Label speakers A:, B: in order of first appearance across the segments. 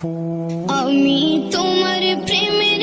A: আমি তোমার প্রেমের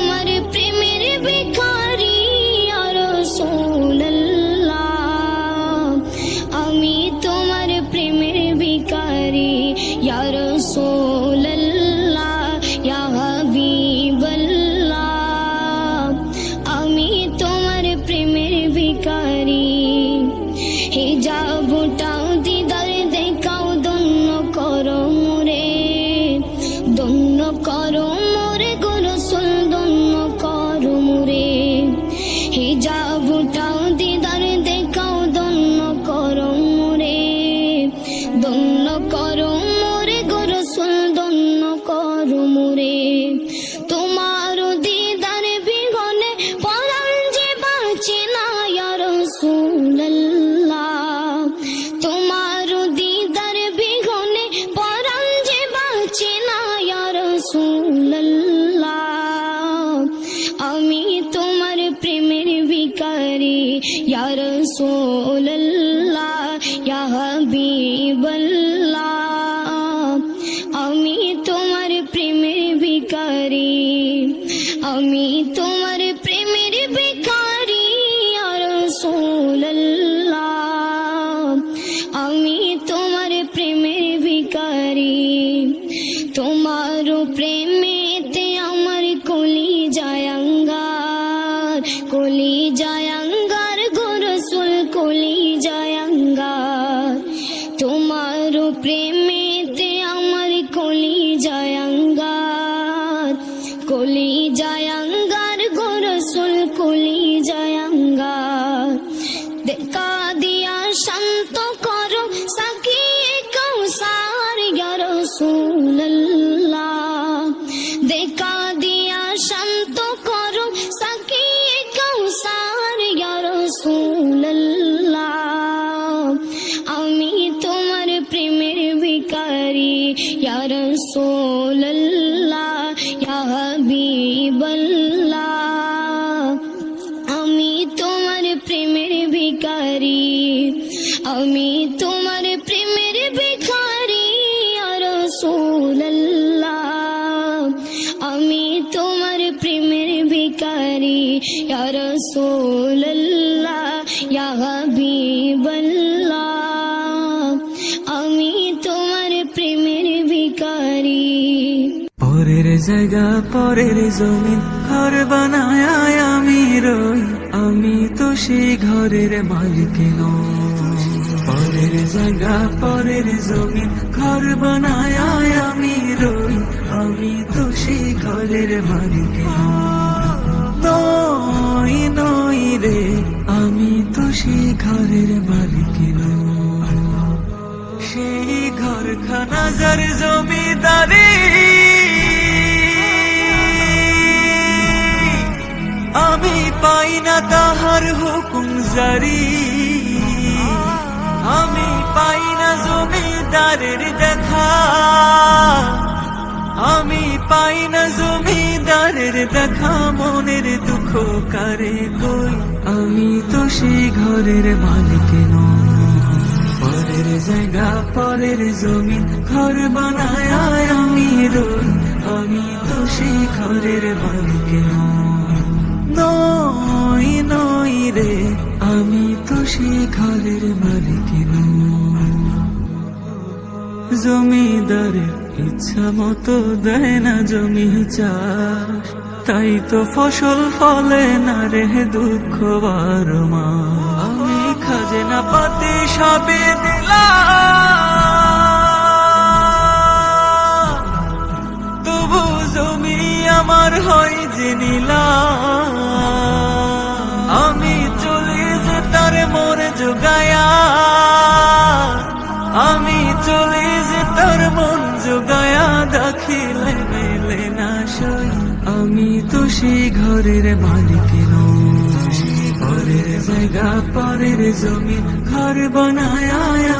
A: সবটাও দিদা করিম আমি তোমার कदी আমি তোমার প্রেমের ভিকারি ইয়া রাসূলুল্লাহ, ইয়া হাবিবাল্লাহ। আমি তোমার প্রেমের ভিকারি
B: পরের জায়গা, পরের জমিন, ঘর বানায় আমি রই। আমি তো সেই ঘরের মালিক নই। পরের জায়গা, পরের জমিন, ঘর বানায় আমি রই। আমি তো ঘরের মালিক নই নই রে, আমি তো ঘরের মালিক সেই ঘরখানা যার জমিদারি, আমি পাই না তাহার হুকুম জারি। আমি পাই না জমিদারের দেখা। আমি পাই না জমিদারের দেখা, মনের দুঃখ কারে কই? আমি তো সেই ঘরের মালিক পরের জায়গা, পরের জমি ঘর বানায় আমি রই। আমি তো সেই ঘরের মালিক নই। নই রে, আমি তো সেই ঘরের মালিক জমিদারের ইচ্ছা মতো দেয় না জমি চাষ। তাই তো ফসল ফলে না রে দুঃখ বারমা আমি খাজনা পাতি সবে দিলাম। তবু জমি আমার হয় যে আমি চলে যে তার মোরে যোগায়া আমি চলে যে তার মন যোগায়া দাখিলে মেলে না সই। আমি তো সেই ঘরের মালিক পরের জায়গা পরের জমি, ঘর বানায়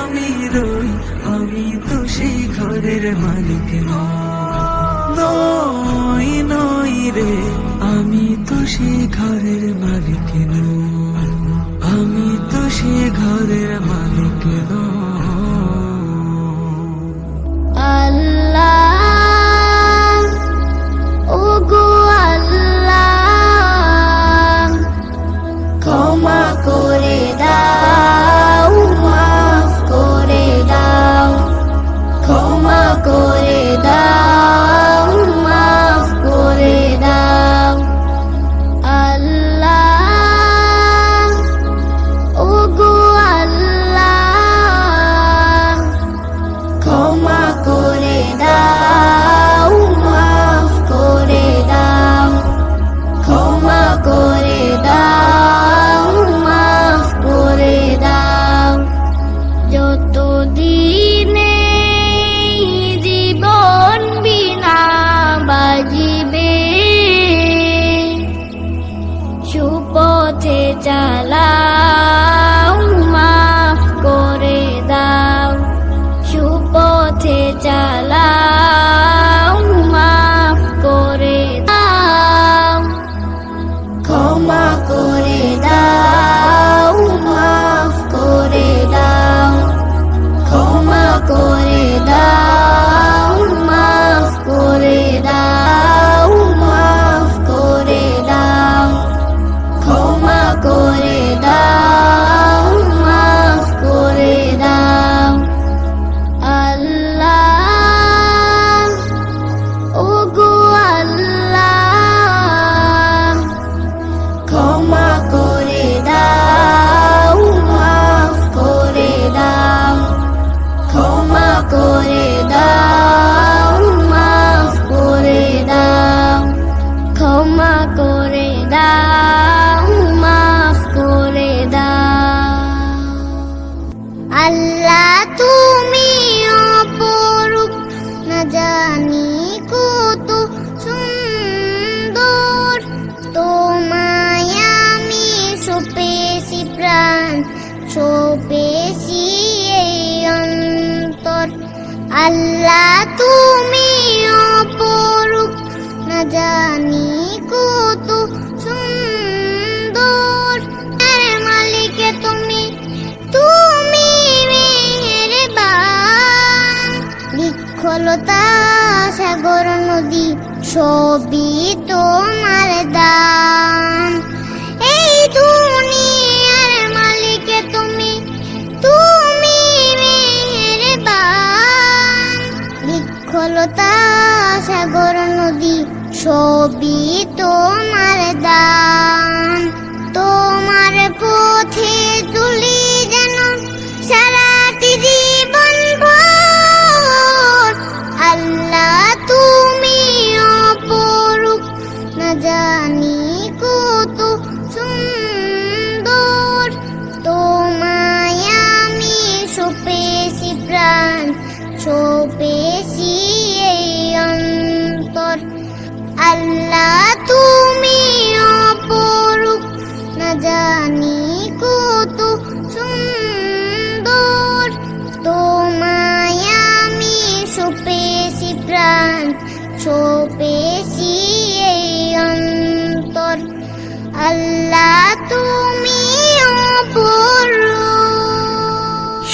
B: আমি রই। আমি তো সেই ঘরের মালিক নই। নই রে, আমি তো সেই ঘরের মালিক আমি তো সে ঘরের মালিক
A: আল্লাহ। তুমি অপরূপ। না জানি কত সুন্দর। এর মালিকে তুমি তুমি বিক্ষলতা সাগর নদী, সবই তোমার দান। নদী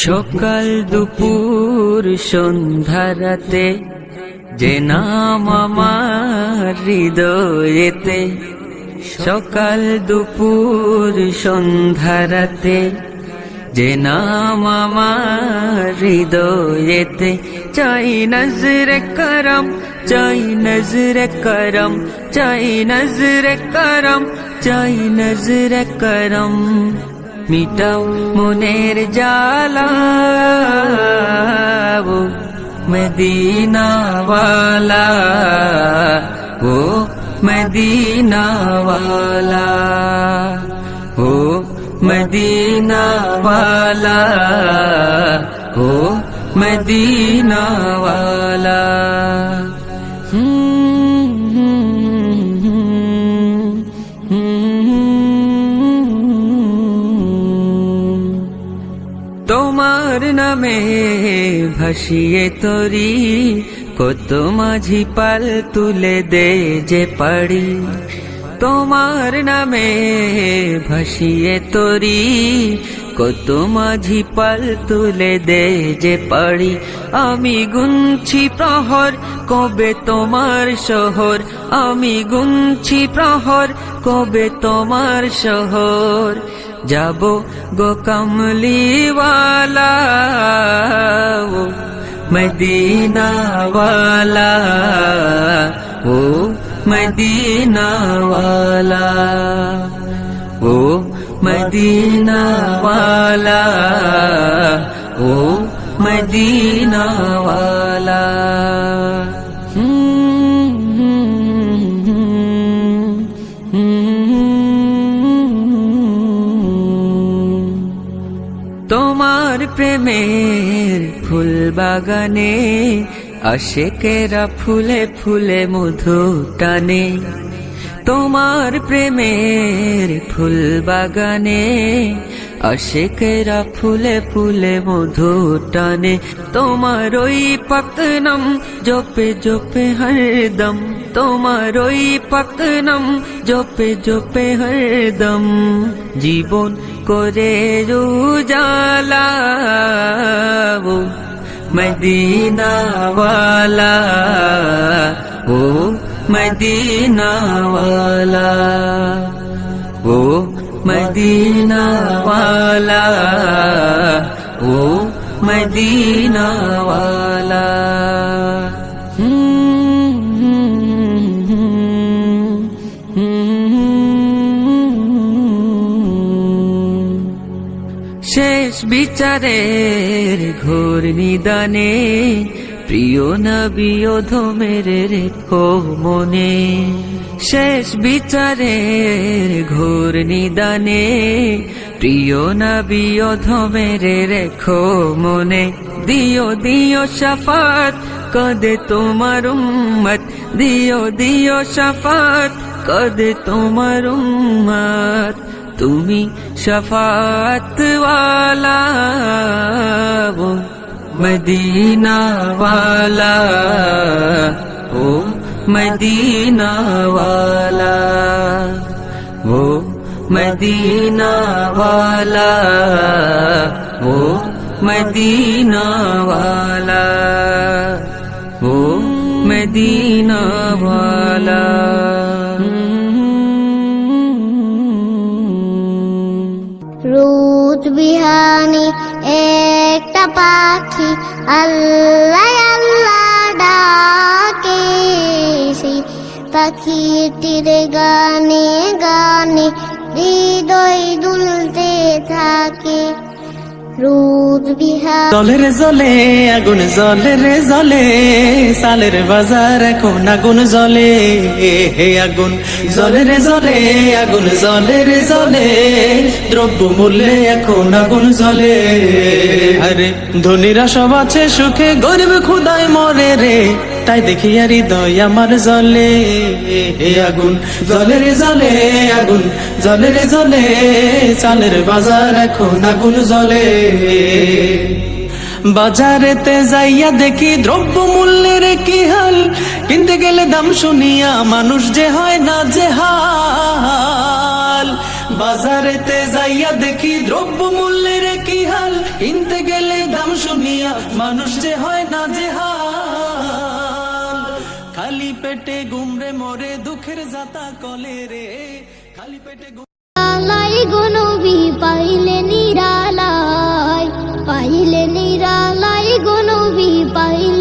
B: সকাল দুপুর সন্ধ্যারাতে যে নাম আমার হৃদয়েতে, সকাল দুপুর সন্ধ্যারাতে যে নাম আমার হৃদয়েতে, চাই নজর করম, চাই নজর করম, চাই নজর করম, চাই নজর করম। মিটাও মনের জালাও মদিনাওয়ালা। ও মদিনাওয়ালা। ও মদিনাওয়ালা। ও মদিনাওয়ালা। তোমার নামে ভাসিয়ে তরি, কত মাঝি পাল তুলে দে যে পাড়ি। তোমার নামে ভাসিয়ে তরি, কত মাঝি পাল তুলে দে যে পাড়ি। আমি গুনছি প্রহর কবে তোমার শহর, আমি গুনছি প্রহর কবে তোমার শহর। যাব গো কমলিওয়ালা ও মদিনাওয়ালা ও মদিনাওয়ালা ও মদিনাওয়ালা ও মদিনাওয়ালা প্রেমের ফুল বাগানে আশেকেরা ফুলে ফুলে মধু টানে তোমার প্রেমের ফুল বাগানে আশেকেরা ফুলে ফুলে মধু টানে তোমার ওই পাকনম জপে জপে হরদম তোমার ওই পাকনম জপে জপে হরদম জীবন করে রুজালা ও মদিনাওয়ালা। ও মদিনাওয়ালা। ও মদিনাওয়ালা। ও মদিনাওয়ালা। শেষ বিচারের ঘোর নিদানে, প্রিয় নবীয় ধমের রেখো মনে। শেষ বিচারের ঘোর নিদানে, প্রিয় নবীয় ধমের রেখো মনে। দিও দিও শফাত, কদে তোমার উম্মত। দিও দিও শফাত, কদে তোমার উম্মত। তুমি শফাতওয়ালা ও মদিনাওয়ালা ও মদিনাওয়ালা ও মদিনাওয়ালা ও
A: মদিনাওয়ালা ও মদিনাওয়ালা পাখি আল্লাহ আল্লাহ ডাকে। সেই পাখিটির গানে গানে হৃদয় দুলতে থাকে। বিহার।
C: জলে, আগুন জলে রে জলে, সালের বাজার এখন আগুন জলে হে আগুন জলে রে জলে, আগুন জলে রে জলে দ্রব্য মূল্যে এখন আগুন জলে আরে ধনীরা সব আছে সুখে, গরিব খুদায় মরে রে। তাই দেখি আর হৃদয় আমার জলে আগুন। জলে রে জলে, আগুন। জলে রে জলে, চালের বাজার এখন আগুন জলে বাজারেতে যাইয়া দেখি দ্রব্য মূল্যের কি হাল। কিনতে গেলে দাম শুনিয়া মানুষ যে হয় না যে হাল। বাজারেতে যাইয়া দেখি দ্রব্য যাতা কলে রে খালি পেটে
A: লাই গনবি পাইলে নিরালায় পাইলে নিরালাই গনবি পাইলে